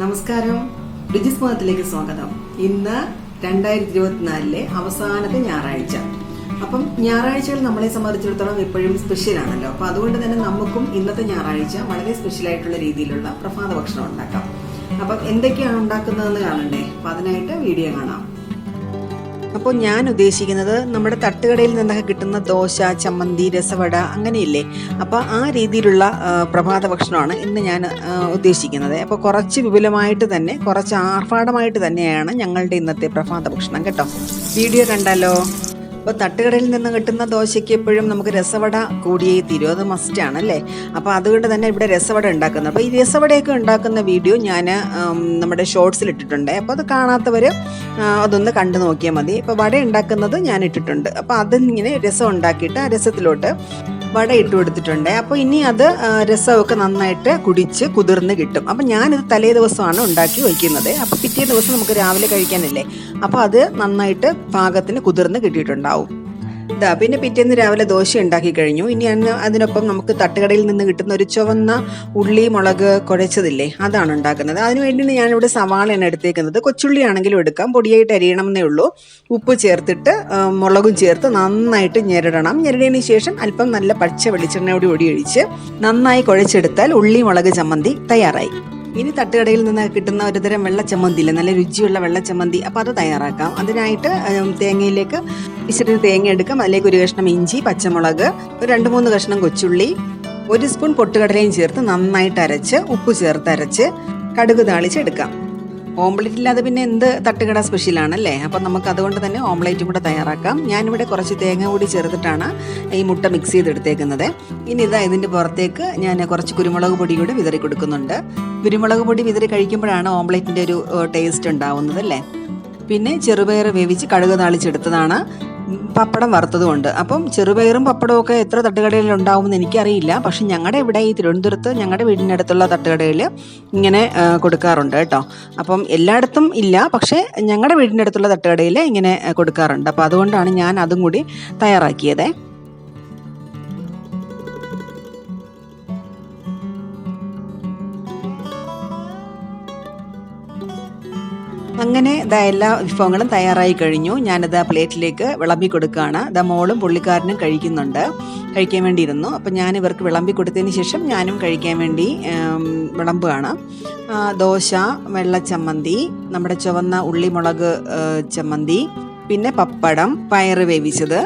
നമസ്കാരം. ഡിജിസ് മതത്തിലേക്ക് സ്വാഗതം. ഇന്ന് രണ്ടായിരത്തി ഇരുപത്തിനാലിലെ അവസാനത്തെ ഞായറാഴ്ച. അപ്പം ഞായറാഴ്ചകൾ നമ്മളെ സംബന്ധിച്ചിടത്തോളം എപ്പോഴും സ്പെഷ്യൽ ആണല്ലോ അപ്പൊ അതുകൊണ്ട് തന്നെ നമുക്കും ഇന്നത്തെ ഞായറാഴ്ച വളരെ സ്പെഷ്യൽ ആയിട്ടുള്ള രീതിയിലുള്ള പ്രഭാത ഭക്ഷണം ഉണ്ടാക്കാം. അപ്പം എന്തൊക്കെയാണ് ഉണ്ടാക്കുന്നതെന്ന് കാണണ്ടേ? അപ്പൊ അതിനായിട്ട് വീഡിയോ കാണാം. അപ്പോൾ ഞാൻ ഉദ്ദേശിക്കുന്നത് നമ്മുടെ തട്ടുകടയിൽ നിന്നൊക്കെ കിട്ടുന്ന ദോശ ചമ്മന്തി രസവട അങ്ങനെയില്ലേ? അപ്പോൾ ആ രീതിയിലുള്ള പ്രഭാത ഭക്ഷണമാണ് ഇന്ന് ഞാൻ ഉദ്ദേശിക്കുന്നത്. അപ്പോൾ കുറച്ച് വിപുലമായിട്ട് തന്നെ കുറച്ച് ആർഭാടമായിട്ട് തന്നെയാണ് ഞങ്ങളുടെ ഇന്നത്തെ പ്രഭാത ഭക്ഷണം കേട്ടോ. വീഡിയോ കണ്ടാലോ? അപ്പോൾ തട്ടുകടയിൽ നിന്ന് കിട്ടുന്ന ദോശയ്ക്ക് എപ്പോഴും നമുക്ക് രസവട കൂടിയേ തീരും അത് മസ്റ്റ് ആണ് അല്ലേ അപ്പോൾ അതുകൊണ്ട് തന്നെ ഇവിടെ രസവട ഉണ്ടാക്കുന്നത്. അപ്പോൾ ഈ രസവടയൊക്കെ ഉണ്ടാക്കുന്ന വീഡിയോ ഞാൻ നമ്മുടെ ഷോർട്സിൽ ഇട്ടിട്ടുണ്ട്. അപ്പോൾ അത് കാണാത്തവർ അതൊന്ന് കണ്ടു നോക്കിയാൽ മതി. ഇപ്പൊ വട ഉണ്ടാക്കുന്നത് ഞാൻ ഇട്ടിട്ടുണ്ട്. അപ്പോൾ അതിങ്ങനെ രസം ഉണ്ടാക്കിയിട്ട് ആ രസത്തിലോട്ട് വട ഇട്ട് കൊടുത്തിട്ടുണ്ട്. അപ്പോൾ ഇനി അത് രസമൊക്കെ നന്നായിട്ട് കുടിച്ച് കുതിർന്ന് കിട്ടും. അപ്പം ഞാനിത് തലേ ദിവസമാണ് ഉണ്ടാക്കി വയ്ക്കുന്നത് അപ്പോൾ പിറ്റേ ദിവസം നമുക്ക് രാവിലെ കഴിക്കാനല്ലേ. അപ്പോൾ അത് നന്നായിട്ട് പാകത്തിന് കുതിർന്ന് കിട്ടിയിട്ടുണ്ടാവും. ഇതാ പിന്നെ പിറ്റേന്ന് രാവിലെ ദോശ ഉണ്ടാക്കി കഴിഞ്ഞു. ഇനി അതിനൊപ്പം നമുക്ക് തട്ടുകടയിൽ നിന്ന് കിട്ടുന്ന ഒരു ചുവന്ന ഉള്ളി മുളക് കുഴച്ചതില്ലേ? അതാണ് ഉണ്ടാക്കുന്നത്. അതിന് ഞാൻ ഞാനിവിടെ സവാളയാണ് എടുത്തേക്കുന്നത്. കൊച്ചുള്ളി ആണെങ്കിലും എടുക്കാം. പൊടിയായിട്ട് അരിയണം എന്നേ ഉള്ളൂ. ഉപ്പ് ചേർത്തിട്ട് മുളകും ചേർത്ത് നന്നായിട്ട് ഞെരടണം. ഞെരടിയതിന് ശേഷം അല്പം നല്ല പച്ച വെളിച്ചെണ്ണയോട് കൂടി ഒഴിച്ച് നന്നായി കുഴച്ചെടുത്താൽ ഉള്ളി മുളക് ചമ്മന്തി തയ്യാറായി. ഇനി തട്ടുകടയിൽ നിന്ന് കിട്ടുന്ന ഒരുതരം വെള്ള ചമ്മന്തി ഇല്ലേ? നല്ല രുചിയുള്ള വെള്ളച്ചമ്മന്തി അപ്പോൾ അത് തയ്യാറാക്കാം. അതിനായിട്ട് തേങ്ങയിലേക്ക് ഇച്ചിരി തേങ്ങ എടുക്കാം. അതിലേക്ക് ഒരു കഷ്ണം ഇഞ്ചി പച്ചമുളക് ഒരു രണ്ട് മൂന്ന് കഷ്ണം കൊച്ചുള്ളി ഒരു സ്പൂൺ പൊട്ടുകടലയും ചേർത്ത് നന്നായിട്ട് അരച്ച് ഉപ്പ് ചേർത്ത് അരച്ച് കടുക് താളിച്ചെടുക്കാം. ഓംലെറ്റ് ഇല്ലാതെ പിന്നെ എന്ത് തട്ടുകട സ്പെഷ്യലാണല്ലേ? അപ്പം നമുക്ക് അതുകൊണ്ട് തന്നെ ഓംലെറ്റും കൂടെ തയ്യാറാക്കാം. ഞാനിവിടെ കുറച്ച് തേങ്ങ കൂടി ചേർത്തിട്ടാണ് ഈ മുട്ട മിക്സ് ചെയ്തെടുത്തേക്കുന്നത്. ഇനി ഇതാ ഇതിന്റെ പുറത്തേക്ക് ഞാൻ കുറച്ച് കുരുമുളക് പൊടി കൂടി വിതറി കൊടുക്കുന്നുണ്ട്. കുരുമുളക് പൊടി വിതറി കഴിക്കുമ്പോഴാണ് ഓംലെറ്റിന്റെ ഒരു ടേസ്റ്റ് ഉണ്ടാവുന്നത് അല്ലേ? പിന്നെ ചെറുപയർ വേവിച്ച് കടുക് താളിച്ചെടുത്തതാണ്. പപ്പടം വറുത്തതുകൊണ്ട്. അപ്പം ചെറുപയറും പപ്പടവും ഒക്കെ എത്ര തട്ടുകടയിൽ ഉണ്ടാവുമെന്ന് എനിക്കറിയില്ല. പക്ഷെ ഞങ്ങളുടെ ഇവിടെ ഈ തിരുവനന്തപുരത്ത് ഞങ്ങളുടെ വീടിന്റെ അടുത്തുള്ള തട്ടുകടയിൽ ഇങ്ങനെ കൊടുക്കാറുണ്ട് കേട്ടോ. അപ്പം എല്ലായിടത്തും ഇല്ല. പക്ഷേ ഞങ്ങളുടെ വീടിന്റെ അടുത്തുള്ള തട്ടുകടയിൽ ഇങ്ങനെ കൊടുക്കാറുണ്ട്. അപ്പോൾ അതുകൊണ്ടാണ് ഞാൻ അതും കൂടി തയ്യാറാക്കിയത്. അങ്ങനെ ഇതാ എല്ലാ വിഭവങ്ങളും തയ്യാറായി കഴിഞ്ഞു. ഞാനിത് പ്ലേറ്റിലേക്ക് വിളമ്പി കൊടുക്കുകയാണ്. ഇതാ മോളും പുള്ളിക്കാരനും കഴിക്കുന്നുണ്ട്. കഴിക്കാൻ വേണ്ടിയിരുന്നു. അപ്പം ഞാൻ ഇവർക്ക് വിളമ്പി കൊടുത്തതിന് ശേഷം ഞാനും കഴിക്കാൻ വേണ്ടി വിളമ്പുകയാണ്. ദോശ വെള്ളച്ചമ്മന്തി നമ്മുടെ ചുവന്ന ഉള്ളിമുളക് ചമ്മന്തി പിന്നെ പപ്പടം പയറ് വേവിച്ചത്.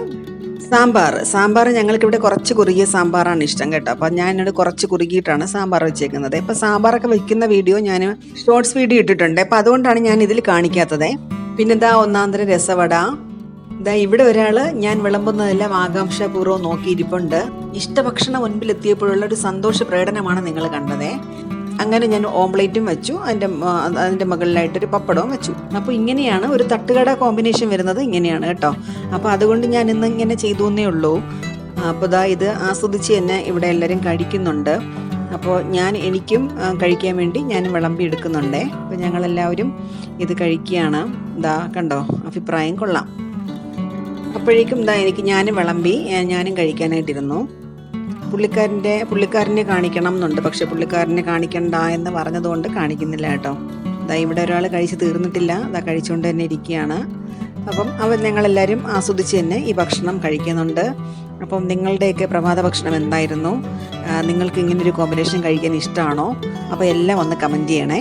സാമ്പാർ. സാമ്പാർ ഞങ്ങൾക്ക് ഇവിടെ കുറച്ച് കുറുകിയ സാമ്പാറാണ് ഇഷ്ടം കേട്ടോ. അപ്പം എന്നോട് കുറച്ച് കുറുകിയിട്ടാണ് സാമ്പാർ വെച്ചേക്കുന്നത്. ഇപ്പം സാമ്പാറൊക്കെ വെക്കുന്ന വീഡിയോ ഞാൻ ഷോർട്സ് വീഡിയോ ഇട്ടിട്ടുണ്ട്. അപ്പം അതുകൊണ്ടാണ് ഞാൻ ഇതിൽ കാണിക്കാത്തത്. പിന്നെ ഇതാ ഒന്നാന്തര രസവട. ഇതാ ഇവിടെ ഒരാൾ ഞാൻ വിളമ്പുന്നതെല്ലാം ആകാംക്ഷാപൂർവം നോക്കിയിരിപ്പുണ്ട്. ഇഷ്ടഭക്ഷണം മുൻപിലെത്തിയപ്പോഴുള്ള ഒരു സന്തോഷ പ്രകടനമാണ് നിങ്ങൾ കണ്ടതേ. അങ്ങനെ ഞാൻ ഓംപ്ലേറ്റും വെച്ചു. അതിന്റെ അതിന്റെ മുകളിലായിട്ടൊരു പപ്പടവും വെച്ചു. അപ്പോൾ ഇങ്ങനെയാണ് ഒരു തട്ടുകട കോമ്പിനേഷൻ വരുന്നത്. ഇങ്ങനെയാണ് കേട്ടോ. അപ്പോൾ അതുകൊണ്ട് ഞാൻ ഇന്ന് ഇങ്ങനെ ചെയ്തു എന്നേ ഉള്ളൂ. അപ്പോൾ ഇതാ ഇത് ആസ്വദിച്ച് തന്നെ ഇവിടെ എല്ലാവരും കഴിക്കുന്നുണ്ട്. അപ്പോൾ ഞാൻ എനിക്കും കഴിക്കാൻ വേണ്ടി ഞാൻ വിളമ്പി എടുക്കുന്നുണ്ടേ. അപ്പോൾ ഞങ്ങളെല്ലാവരും ഇത് കഴിക്കുകയാണ്. ഇതാ കണ്ടോ അഭിപ്രായം കൊള്ളാം. അപ്പോഴേക്കും ഇതാ എനിക്ക് ഞാനും വിളമ്പി ഞാനും കഴിക്കാനായിട്ടിരുന്നു. പുള്ളിക്കാരന്റെ പുള്ളിക്കാരനെ കാണിക്കണം എന്നുണ്ട്. പക്ഷെ പുള്ളിക്കാരനെ കാണിക്കണ്ട എന്ന് പറഞ്ഞതുകൊണ്ട് കാണിക്കുന്നില്ല കേട്ടോ. ഇതാ ഇവിടെ ഒരാൾ കഴിച്ച് തീർന്നിട്ടില്ല. ഇതാ കഴിച്ചുകൊണ്ട് തന്നെ ഇരിക്കുകയാണ്. അപ്പം അവർ ഞങ്ങളെല്ലാവരും ആസ്വദിച്ച് തന്നെ ഈ ഭക്ഷണം കഴിക്കുന്നുണ്ട്. അപ്പം നിങ്ങളുടെയൊക്കെ പ്രഭാത ഭക്ഷണം എന്തായിരുന്നു? നിങ്ങൾക്ക് ഇങ്ങനൊരു കോമ്പിനേഷൻ കഴിക്കാൻ ഇഷ്ടമാണോ അപ്പോൾ എല്ലാം ഒന്ന് കമന്റ് ചെയ്യണേ.